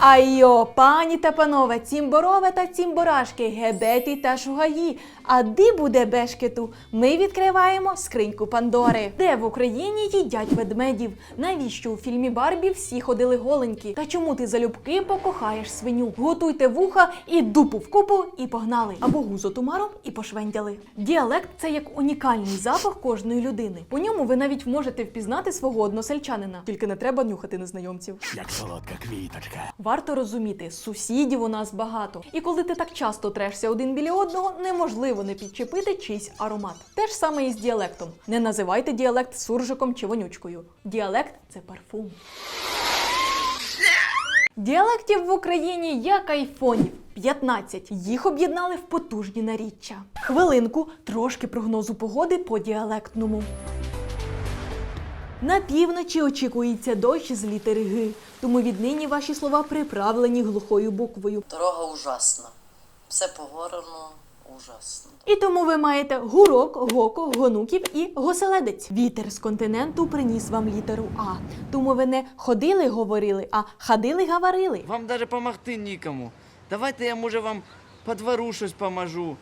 Айо, пані та панове, цімборове та цімборашки, гебеті та шугаї. А ди буде бешкету? Ми відкриваємо скриньку Пандори, де в Україні їдять ведмедів. Навіщо у фільмі Барбі всі ходили голенькі? Та чому ти залюбки покохаєш свиню? Готуйте вуха і дупу в купу, і погнали. Або гузо тумаром і пошвендяли. Діалект це як унікальний запах кожної людини. По ньому ви навіть можете впізнати свого односельчанина. Тільки не треба нюхати незнайомців. як солодка квіточка. Варто розуміти, сусідів у нас багато. І коли ти так часто трешся один біля одного, неможливо не підчепити чийсь аромат. Те ж саме і з діалектом. Не називайте діалект суржиком чи вонючкою. Діалект це парфум. Діалектів в Україні як айфонів. 15. Їх об'єднали в потужні наріччя. Хвилинку, трошки прогнозу погоди по діалектному. На півночі очікується дощ з літери Г, тому віднині ваші слова приправлені глухою буквою. Дорога ужасна. Все погорано ужасно. І тому ви маєте гурок, гоко, гонуків і госеледець. Вітер з континенту приніс вам літеру А. Тому ви не ходили, говорили, а ходили, говорили. Вам даже помогти нікому. Давайте я, може, вам по двору щось поможу.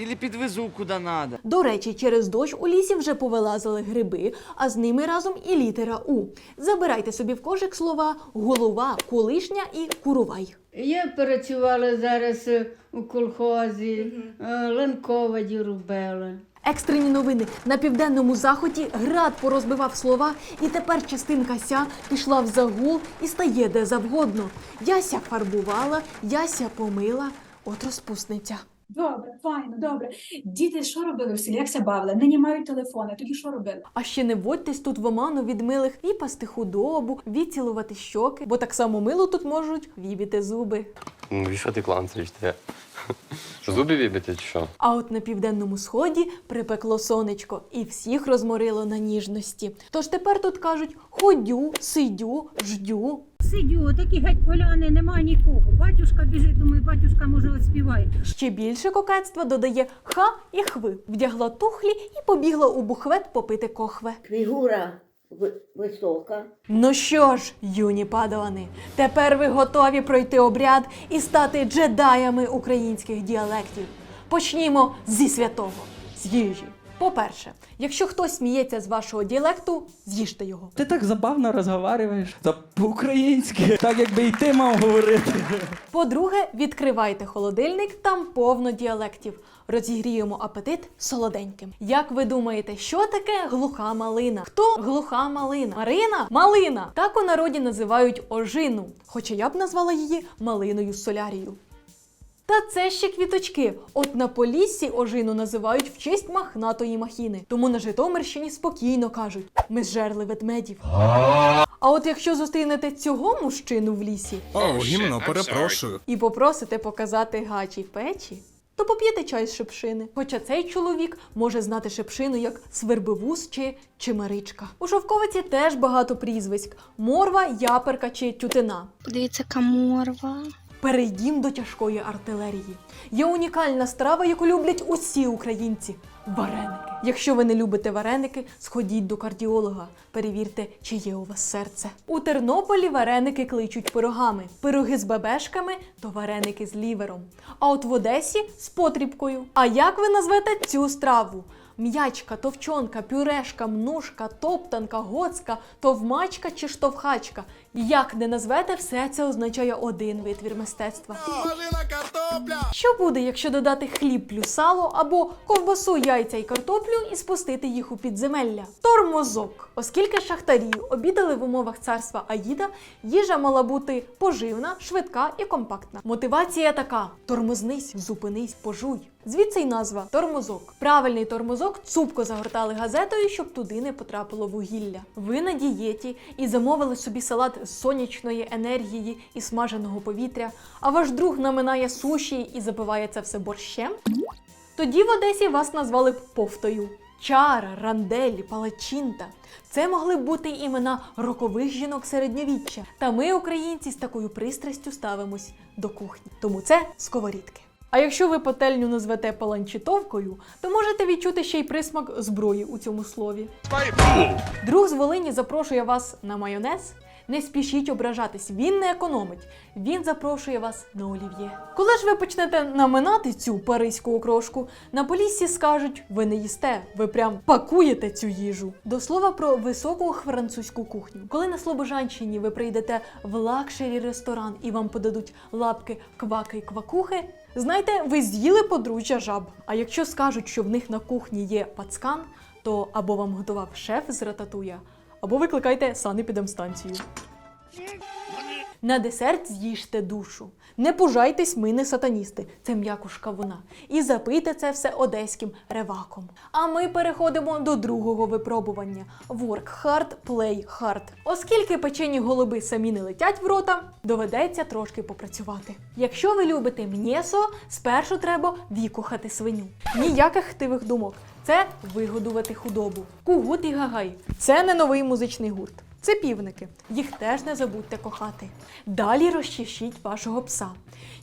Или підвезу куди надо. До речі, через дощ у лісі вже повилазили гриби, а з ними разом і літера У. Забирайте собі в кошик слова голова, колишня і курувай. Я працювала зараз е, у колхозі, е, ланководі робила. Екстрені новини на південному заході град порозбивав слова, і тепер частинка ся пішла в загул і стає де завгодно. Яся фарбувала, яся помила, от розпусниця. Добре, файно, добре. Діти що робили в селі? Як ся бавили? Нині мають телефони, тоді що робили? А ще не вводьтесь тут в оману від милих віпасти худобу, відцілувати щоки, бо так само мило тут можуть вібіти зуби. Ну, вішати кланцевич, те. Що зуби вібити, чи що? А от на південному сході припекло сонечко і всіх розморило на ніжності. Тож тепер тут кажуть ходю, сидю, ждю. Сидю, такі геть поляни, нема нікого. Батюшка біжить, думаю, батюшка може оспіває. Ще більше кокетства додає ха і хви. Вдягла тухлі і побігла у бухвет попити кохве. Фігура ви- висока. Ну що ж, юні падавани, тепер ви готові пройти обряд і стати джедаями українських діалектів. Почнімо зі святого, з їжі. По-перше, якщо хтось сміється з вашого діалекту, з'їжте його. Ти так забавно розговорюєш. Та по-українськи, так якби і ти мав говорити. По-друге, відкривайте холодильник, там повно діалектів. Розігріємо апетит солоденьким. Як ви думаєте, що таке глуха малина? Хто глуха малина? Марина? Малина. Так у народі називають ожину. Хоча я б назвала її малиною солярію. Та це ще квіточки. От на Поліссі ожину називають в честь махнатої махіни. Тому на Житомирщині спокійно кажуть: ми зжерли ведмедів. А от якщо зустрінете цього мужчину в лісі О, гімно, перепрошую. і попросите показати гачі печі, то поп'єте чай з шипшини. Хоча цей чоловік може знати шипшину як свербивуз чи чимаричка. У шовковиці теж багато прізвиськ: морва, яперка чи тютина. Подивіться, яка морва. Перейдім до тяжкої артилерії. Є унікальна страва, яку люблять усі українці вареники. Якщо ви не любите вареники, сходіть до кардіолога. Перевірте, чи є у вас серце. У Тернополі вареники кличуть пирогами. Пироги з бебешками то вареники з лівером. А от в Одесі з потрібкою. А як ви назвете цю страву? М'ячка, товчонка, пюрешка, мнушка, топтанка, гоцка, товмачка чи штовхачка. Як не назвете, все це означає один витвір мистецтва. Що буде, якщо додати хліб плюс сало або ковбасу, яйця і картоплю і спустити їх у підземелля? Тормозок. Оскільки шахтарі обідали в умовах царства Аїда, їжа мала бути поживна, швидка і компактна. Мотивація така: тормознись, зупинись, пожуй. Звідси й назва тормозок. Правильний тормозок цупко загортали газетою, щоб туди не потрапило вугілля. Ви на дієті і замовили собі салат сонячної енергії і смаженого повітря, а ваш друг наминає суші і запиває це все борщем? Тоді в Одесі вас назвали б повтою. Чара, рандель, палачинта. Це могли б бути імена рокових жінок середньовіччя. Та ми, українці, з такою пристрастю ставимось до кухні. Тому це сковорідки. А якщо ви пательню назвете паланчитовкою, то можете відчути ще й присмак зброї у цьому слові. Друг з Волині запрошує вас на майонез. Не спішіть ображатись, він не економить. Він запрошує вас на олів'є. Коли ж ви почнете наминати цю паризьку окрошку, на поліссі скажуть, ви не їсте, ви прям пакуєте цю їжу. До слова про високу французьку кухню. Коли на Слобожанщині ви прийдете в лакшері ресторан і вам подадуть лапки кваки й квакухи, знайте, ви з'їли подружжя жаб. А якщо скажуть, що в них на кухні є пацкан, то або вам готував шеф з рататуя, або викликайте санепідемстанцію. На десерт з'їжте душу. Не пужайтесь, ми не сатаністи. Це м'якушка вона. І запийте це все одеським реваком. А ми переходимо до другого випробування: Work hard, play hard. Оскільки печені голуби самі не летять в рота, доведеться трошки попрацювати. Якщо ви любите м'єсо, спершу треба вікухати свиню. Ніяких хтивих думок. Це вигодувати худобу. Кугут і гагай. Це не новий музичний гурт. Це півники. Їх теж не забудьте кохати. Далі розчешіть вашого пса.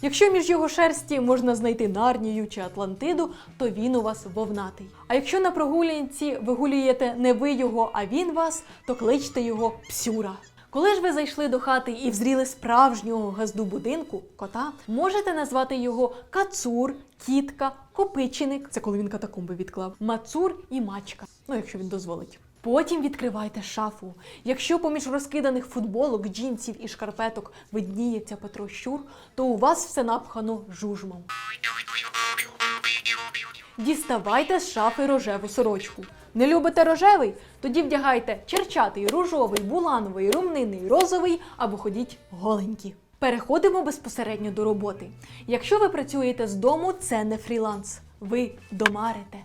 Якщо між його шерсті можна знайти Нарнію чи Атлантиду, то він у вас вовнатий. А якщо на прогулянці вигулюєте не ви його, а він вас, то кличте його псюра. Коли ж ви зайшли до хати і взріли справжнього газду будинку, кота, можете назвати його кацур, кітка, копиченик. Це коли він катакомби відклав, мацур і мачка. Ну, якщо він дозволить. Потім відкривайте шафу. Якщо поміж розкиданих футболок, джинсів і шкарпеток видніється Петро Щур, то у вас все напхано жужмом. Діставайте з шафи рожеву сорочку. Не любите рожевий? Тоді вдягайте черчатий, ружовий, булановий, румниний, розовий або ходіть голенькі. Переходимо безпосередньо до роботи. Якщо ви працюєте з дому, це не фріланс. Ви домарите.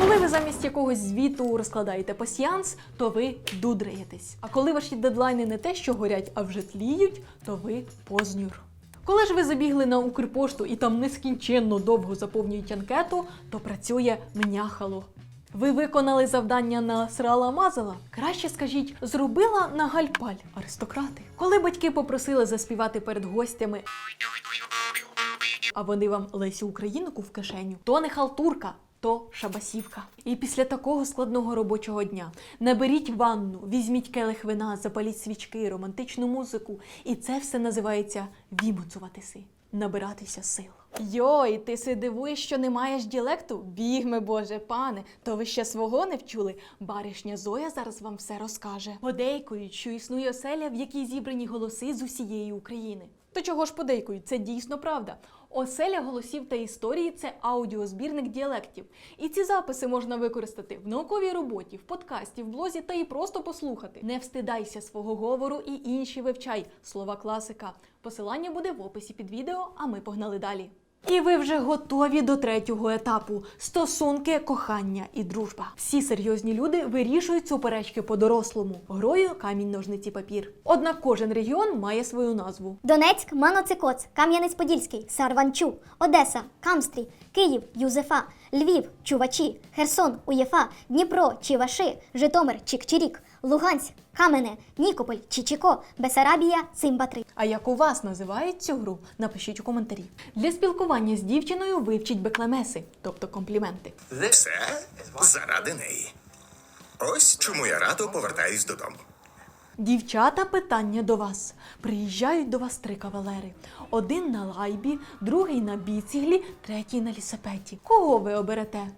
Коли ви замість якогось звіту розкладаєте пасіянс, то ви дудреєтесь. А коли ваші дедлайни не те, що горять, а вже тліють, то ви познюр. Коли ж ви забігли на Укрпошту і там нескінченно довго заповнюють анкету, то працює мняхало. Ви виконали завдання на срала мазала? Краще скажіть, зробила на гальпаль аристократи. Коли батьки попросили заспівати перед гостями, а вони вам Лесю Українку в кишеню, то не халтурка, то шабасівка. І після такого складного робочого дня наберіть ванну, візьміть келих вина, запаліть свічки, романтичну музику. І це все називається вімоцуватися, набиратися сил. Йой, ти си дивуєш, що не маєш діалекту? Бігме, Боже, пане, то ви ще свого не вчули. Баришня Зоя зараз вам все розкаже. Подейкують, що існує оселя, в якій зібрані голоси з усієї України. То чого ж подейкують? Це дійсно правда. Оселя голосів та історії це аудіозбірник діалектів. І ці записи можна використати в науковій роботі, в подкасті, в блозі та і просто послухати. Не встидайся свого говору і інші вивчай слова класика. Посилання буде в описі під відео, а ми погнали далі. І ви вже готові до третього етапу стосунки, кохання і дружба. Всі серйозні люди вирішують суперечки по-дорослому грою камінь, ножниці, папір. Однак кожен регіон має свою назву. Донецьк, Маноцикоц, Кам'янець-Подільський, Сарванчу, Одеса, Камстрій, Київ, Юзефа, Львів, Чувачі, Херсон, Уєфа, Дніпро, Чіваши, Житомир, Чикчирік, Луганськ, Камене, Нікополь, Чичіко, Бесарабія, Цимбатри. А як у вас називають цю гру? Напишіть у коментарі. Для спілкування з дівчиною вивчіть беклемеси, тобто компліменти. Все заради неї. Ось чому я радо повертаюсь додому. Дівчата, питання до вас. Приїжджають до вас три кавалери: один на лайбі, другий на біціглі, третій на лісопеті. Кого ви оберете?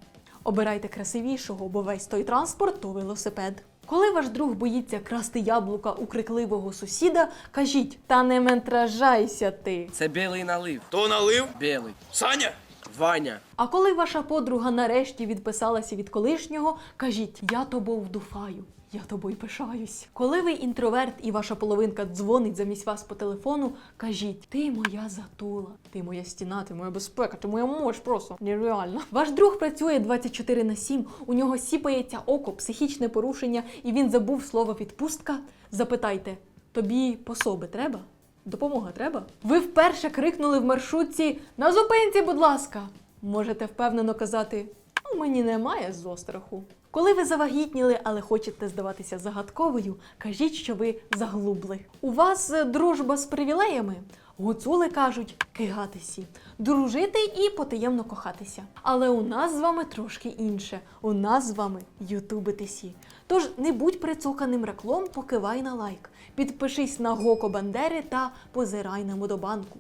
Обирайте красивішого, бо весь той транспорт то велосипед. Коли ваш друг боїться красти яблука у крикливого сусіда, кажіть: та не ментражайся ти. Це білий налив. То налив? Білий. Саня? Ваня. А коли ваша подруга нарешті відписалася від колишнього, кажіть: я тобою вдуфаю. Я тобою пишаюсь. Коли ви інтроверт і ваша половинка дзвонить замість вас по телефону, кажіть: ти моя затула, ти моя стіна, ти моя безпека, ти моя мощ просто нереально. Ваш друг працює 24 на 7, у нього сіпається око, психічне порушення, і він забув слово відпустка. Запитайте, тобі пособи треба? Допомога треба? Ви вперше крикнули в маршрутці на зупинці, будь ласка. Можете впевнено казати: «Ну, мені немає зостраху. Коли ви завагітніли, але хочете здаватися загадковою, кажіть, що ви заглубли. У вас е, дружба з привілеями? Гуцули кажуть кигатися, дружити і потаємно кохатися. Але у нас з вами трошки інше. У нас з вами ютубитися. Тож не будь прицоканим реклом, покивай на лайк, підпишись на Гоко Бандери та позирай на модобанку.